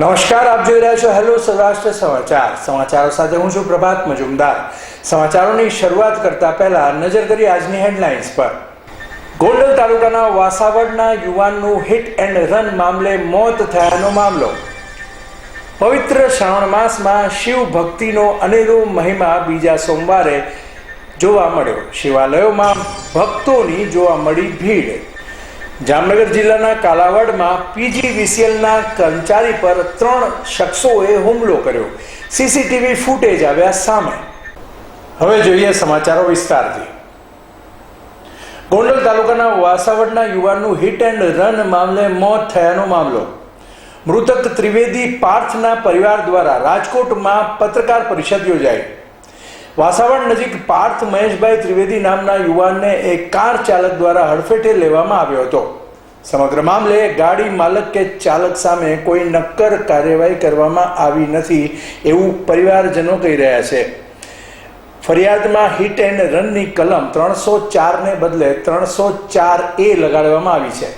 નમસ્કાર, આપ જોઈ રહ્યા છો હેલો સૌરાષ્ટ્ર સમાચાર. સમાચારો સાથે હું છું પ્રભાત મજુમદાર. સમાચારોની શરૂઆત કરતા પહેલા નજર કરી આજની હેડલાઇન્સ પર. ગોંડલ તાલુકાના વાસાવડના યુવાનનું હિટ એન્ડ રન મામલે મોત થયાનો મામલો. પવિત્ર શ્રાવણ માસમાં શિવ ભક્તિનો અનેરો મહિમા બીજા સોમવારે જોવા મળ્યો. શિવાલયોમાં ભક્તોની જોવા મળી ભીડ. જામનગર જિલ્લાના કાલાવડમાં પીજીવીસીએલના કર્મચારી પર ત્રણ શખ્સોએ હુમલો કર્યો. સીસીટીવી ફૂટેજ આવ્યા સામે. હવે જોઈએ સમાચારો વિસ્તારથી. ગોંડલ તાલુકાના વાસાવડના યુવાનનું હિટ એન્ડ રન મામલે મોત થયાનો મામલો. મૃતક ત્રિવેદી પાર્થના પરિવાર દ્વારા રાજકોટમાં પત્રકાર પરિષદ યોજાઈ. વાસાવડ નજીક પાર્થ મહેશભાઈ ત્રિવેદી નામના યુવાનને એક કાર ચાલક દ્વારા હડફેટે લેવામાં આવ્યો હતો. સમગ્ર મામલે ગાડી માલક કે ચાલક સામે કોઈ નક્કર કાર્યવાહી કરવામાં આવી નથી એવું પરિવારજનો કહી રહ્યા છે. ફરિયાદમાં હિટ એન્ડ રનની કલમ ત્રણસો ચારને બદલે ત્રણસો ચાર એ લગાડવામાં આવી છે.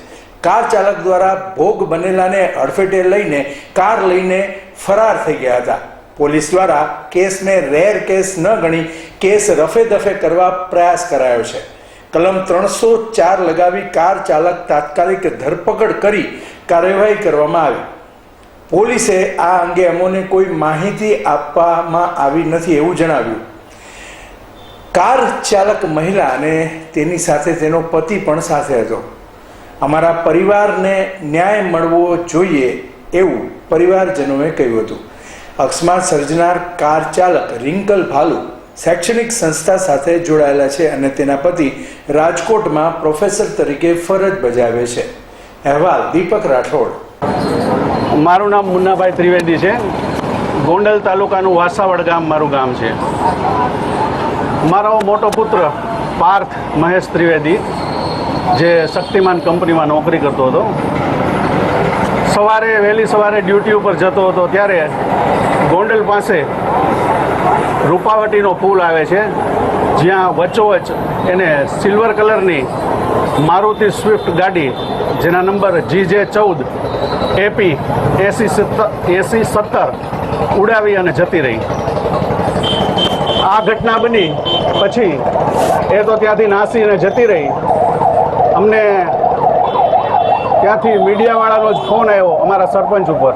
કાર ચાલક દ્વારા ભોગ બનેલાને હડફેટે લઈને કાર લઈને ફરાર થઈ ગયા હતા. પોલીસ દ્વારા કેસને રેર કેસ ન ગણી કેસ રફે દફે કરવા પ્રયાસ કરાયો છે. કલમ ત્રણસો ચાર લગાવી કાર ચાલક તાત્કાલિક ધરપકડ કરી કાર્યવાહી કરવામાં આવી. પોલીસે આ અંગે અમોને કોઈ માહિતી આપવામાં આવી નથી એવું જણાવ્યું. કાર ચાલક મહિલા અને તેની સાથે તેનો પતિ પણ સાથે હતો. અમારા પરિવારને ન્યાય મળવો જોઈએ એવું પરિવારજનોએ કહ્યું હતું. અકસ્માત સર્જનાર કાર ચાલક રિંકલ ભાલુ શૈક્ષણિક સંસ્થા સાથે જોડાયેલા છે અને તેના પતિ રાજકોટમાં પ્રોફેસર તરીકે ફરજ બજાવે છે. અહેવાલ દીપક રાઠોડ. મારું નામ મુન્નાભાઈ ત્રિવેદી છે. ગોંડલ તાલુકાનું વાસાવડ ગામ મારું ગામ છે. મારો મોટો પુત્ર પાર્થ મહેશ ત્રિવેદી, જે શક્તિમાન કંપનીમાં નોકરી કરતો હતો. સવારે, વહેલી સવારે ડ્યુટી ઉપર જતો હતો ત્યારે ગોંડલ પાસે રૂપાવટીનો પુલ આવે છે, જ્યાં વચ્ચોવચ્ચ એને સિલ્વર કલરની મારુતિ સ્વિફ્ટ ગાડી, જેના નંબર જી જે ચૌદ, એપી, એસી સત્તર એસી સત્તર ઉડાવી અને જતી રહી. આ ઘટના બની, પછી એ તો ત્યાંથી નાસીને જતી રહી. અમને ત્યાંથી મીડિયાવાળાનો જ ફોન આવ્યો અમારા સરપંચ ઉપર.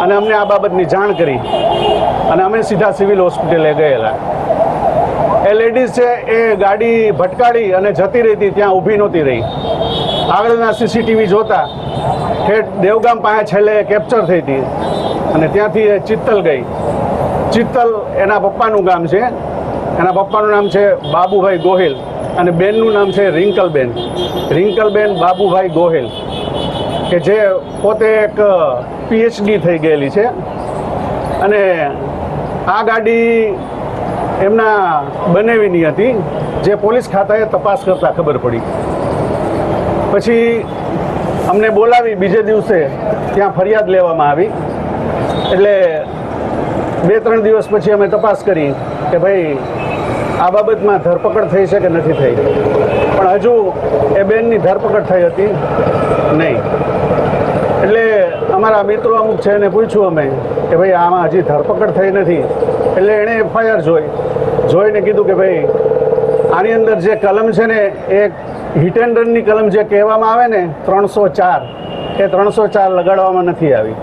અને અમને આ બાબતની જાણ કરી. અને અમે સીધા સિવિલ હોસ્પિટલે ગયેલા. એ લેડીઝ છે, એ ગાડી ભટકાડી અને જતી રહી હતી, ત્યાં ઊભી નહોતી રહી. આગળના સીસીટીવી જોતા, ઠેઠ દેવગામ પાસે છેલ્લે કેપ્ચર થઈ હતી. અને ત્યાંથી એ ચિત્તલ ગઈ. ચિત્તલ એના પપ્પાનું ગામ છે. એના પપ્પાનું નામ છે બાબુભાઈ ગોહિલ. અને બેનનું નામ છે રિંકલબેન. રિંકલબેન બાબુભાઈ ગોહિલ. કે જે પોતે એક પીએચડી થઈ ગયેલી છે. અને આ ગાડી એમના બનાવીની હતી, જે પોલીસ ખાતાએ તપાસ કરતાં ખબર પડી. પછી અમને બોલાવી બીજે દિવસે ત્યાં ફરિયાદ લેવામાં આવી. એટલે બે ત્રણ દિવસ પછી અમે તપાસ કરી કે ભાઈ, આ બાબતમાં ધરપકડ થઈ છે કે નથી થઈ? પણ હજુ એ બેનની ધરપકડ થઈ હતી નહીં. અમારા મિત્રો અમુક છે એને પૂછ્યું અમે કે ભાઈ, આમાં હજી ધરપકડ થઈ નથી. એટલે એણે એફઆઈઆર જોઈ. જોઈને કીધું કે ભાઈ, આની અંદર જે કલમ છે ને, એ હિટ એન્ડ રનની કલમ જે કહેવામાં આવે ને, ત્રણસો ચાર, એ ત્રણસો ચાર લગાડવામાં નથી આવી.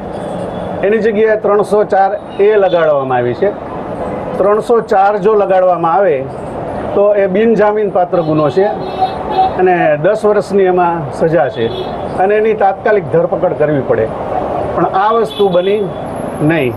એની જગ્યાએ ત્રણસો ચાર એ લગાડવામાં આવી છે. ત્રણસો ચાર જો લગાડવામાં આવે, તો એ બિનજામીન પાત્ર ગુનો છે અને દસ વર્ષની એમાં સજા છે. અને એની તાત્કાલિક ધરપકડ કરવી પડે. પણ આ વસ્તુ બની નહીં.